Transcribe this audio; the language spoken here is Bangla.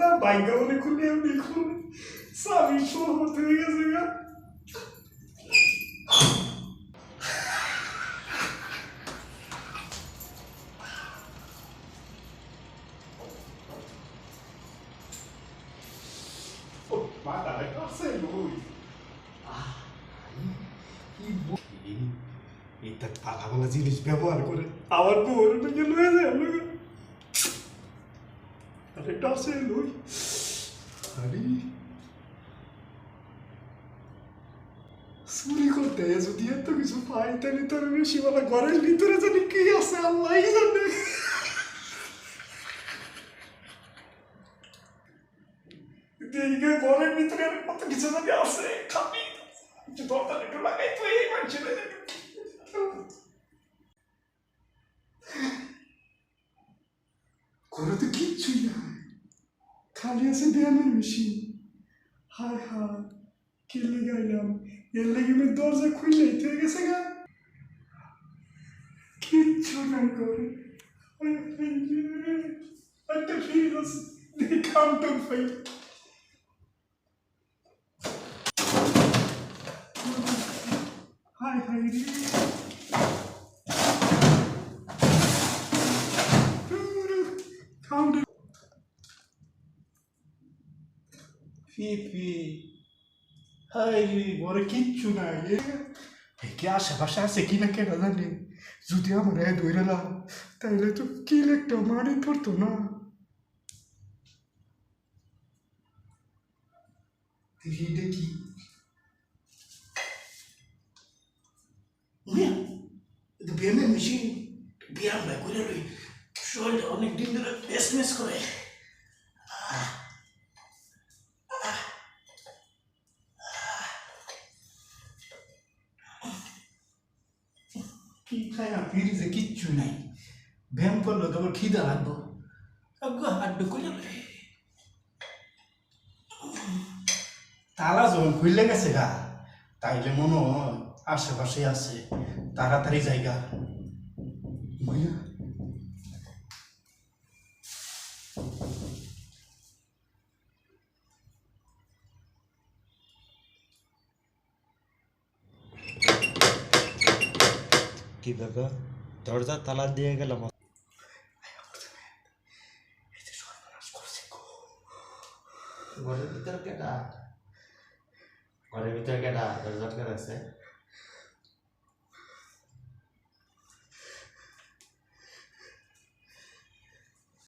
না বাইকে অনেক খুলে, এমনি খুলে। স্বামী সহমত হয়ে গেছে এটা পালা পালা জিনিস ব্যবহার করে। আমার বউর নাকি লয়ে যায়। টাসে লই আরে চুরি করতে যদি এত কিছু পাই তাহলে তোর বেশি বলা ঘরের ভিতরে জানি কি আছে আল্লাহ জানে ঘরের ভিতরে কত কিছু আছে খাবি দরজা একটু লাগাই তুই এই মানুষের ঘরে তো কিচ্ছুই নাই খালি আছে ব্যায়ামের মেশিন হায় হায় কে লেগাইলাম এর লেগে আমি দরজা খুললেই তো গেছে গা কিচ্ছু নাই করে একটা ফিল আছে দেখি কাউন্টার ফাই হায় হায় রে কাউন্টার ফিফি হাই ঘরে কিচ্ছু নাই এ কি আশেপাশে আছে কি না কেনা জানি যদি আমার এ ধরে তাইলে তো কি একটা মারি পড়তো না দেখি ব্যায়ামের মেশিন ব্যায়াম না করে রই শরীরটা অনেক দিন ধরে এসএমএস করে কি খায় না ফ্রিজে কিচ্ছু নাই ব্যায়াম করল তোমার খিদা লাগবো হাড্ডু রই তালা যখন খুললে গেছে গা তাইলে মনে আশেপাশে আছে তাড়াতাড়ি জায়গা মাইয়া কি ব্যাপার দরজা তালা দিয়ে গেলাম ঘরের ভিতরে কেটা ঘরের ভিতরে কেটা দরজা কেটে আছে?